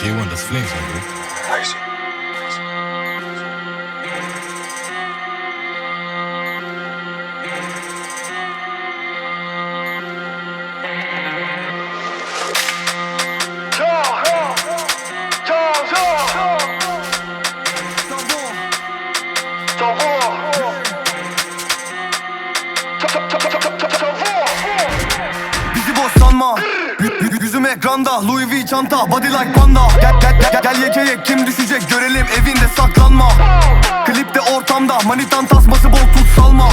J1 does flames, my dude. Ekranda. Louis V çanta Body like panda. Gel gel gel, gel yekeye kim düşecek görelim evinde saklanma. Klipte ortamda manitan tasması bol tut salma.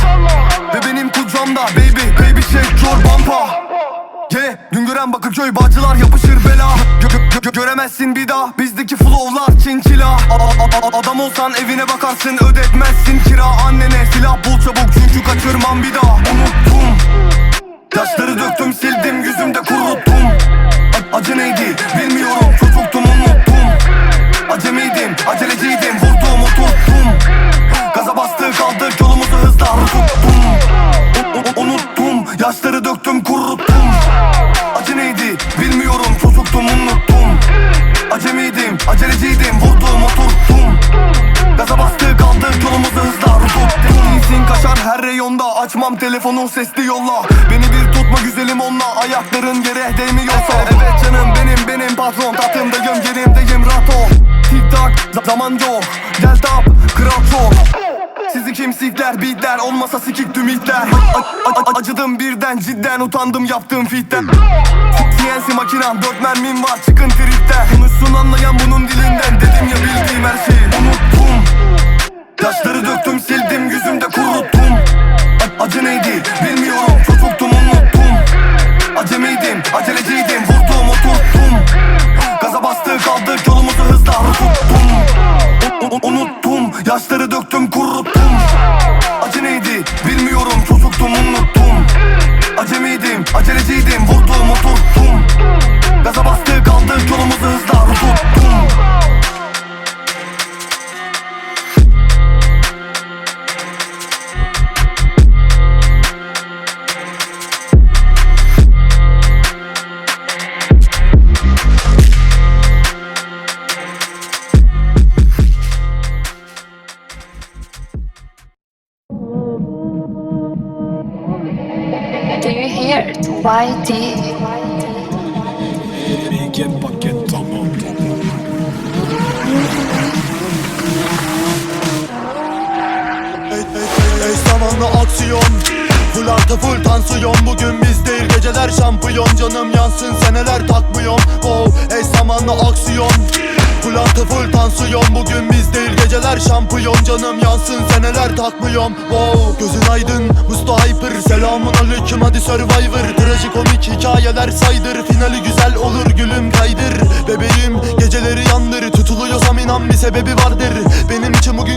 Ve benim kucağımda baby baby shake your bumpa Yeah, dün gören Bakırköy Bağcılar yapışır bela. Gö- gö- gö- Göremezsin bir daha bizdeki flowlar çinçila Adam olsan evine bakarsın ödetmezsin kira yaşları döktüm kuruttum. Acı neydi? Bilmiyorum çocuktum unuttum. Acemiydim aceleciydim vurdum oturttum. Gaza bastı kaldık yolumuzu hızla tuttum İyisin kaşar her reyonda açmam telefonu sesli yolla. Beni bir tutma güzelim onunla ayakların yere değmiyorsa. Evet canım benim benim patron. Tahtımdayım yerimdeyim rahat ol. Tik tak za- zaman yok. Gel çok sizi kimsikler beatler olmasa sikik tüm hitler Acıdım birden cidden utandım yaptığım fitten. CNC makinem dört mermim var çıkın tripten. Konuşsun anlayan bunun dilinden. Dedim ya bildiğim her şeyi unuttum. Yaşları döktüm sildim Big paket tamam. Ey, zamanla aksiyon. Full artı full tansiyon. Bugün biz değil geceler şampiyon. Canım yansın seneler takmıyorum. Wow ey zamanla aksiyon Full artı full tansiyon. Bugün biz değil geceler şampiyon. Canım yansın seneler takmıyorum. Wow gözün aydın Musta Hyper Selamun aleyküm hadi Survivor. Trajikomik hikayeler saydır. Finali güzel olur gülüm kaydır. Bebeğim geceleri yandır. Tutuluyorsam inan bir sebebi vardır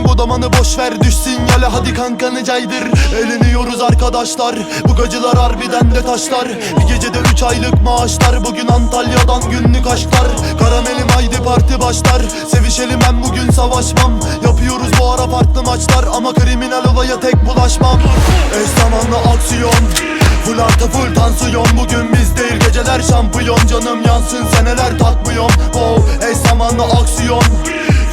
Godamanı boş ver Düş sinyale hadi kankanı caydır? Eğleniyoruz arkadaşlar. Bu gacılar harbiden de taşlar. Bir gecede üç aylık maaşlar. Bugün Antalya'dan günlük aşklar. Karamelim haydi parti başlar. Sevişelim ben bugün savaşmam. Yapıyoruz bu ara farklı maçlar. Ama kriminal olaya tek bulaşmam. Eş zamanlı aksiyon. Full artı full tansiyon. Bugün biz değil geceler şampiyon. Canım yansın seneler takmıyorum Wow eş zamanlı aksiyon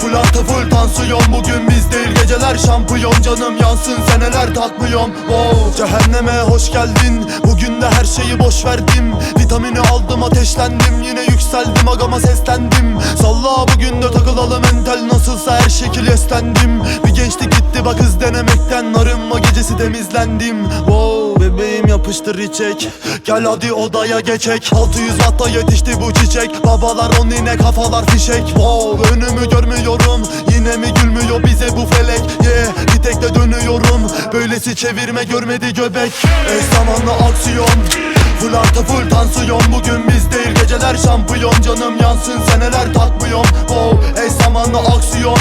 Full artı full tansiyon. Bugün biz değil geceler şampiyon. Canım yansın seneler takmıyorum Wow Cehenneme hoş geldin. Bugün de her şeyi boş verdim. Vitamini aldım ateşlendim. Yine yükseldim agama seslendim. Salla bugün de takılalım entel Nasılsa her şekil eslendim. Bir gençlik gitti bak hız denemekten. Arınma gecesi temizlendim. Wow bebeğim yapıştır içek. Gel hadi odaya geçek. 600 watta yetişti bu çiçek. Babalar on yine kafalar fişek. Wow önümü Böylesi çevirme görmedi göbek. Eş zamanlı aksiyon. Full artı full tansiyon. Bugün biz değil geceler şampiyon. Canım yansın seneler takmıyorum Wow eş zamanlı aksiyon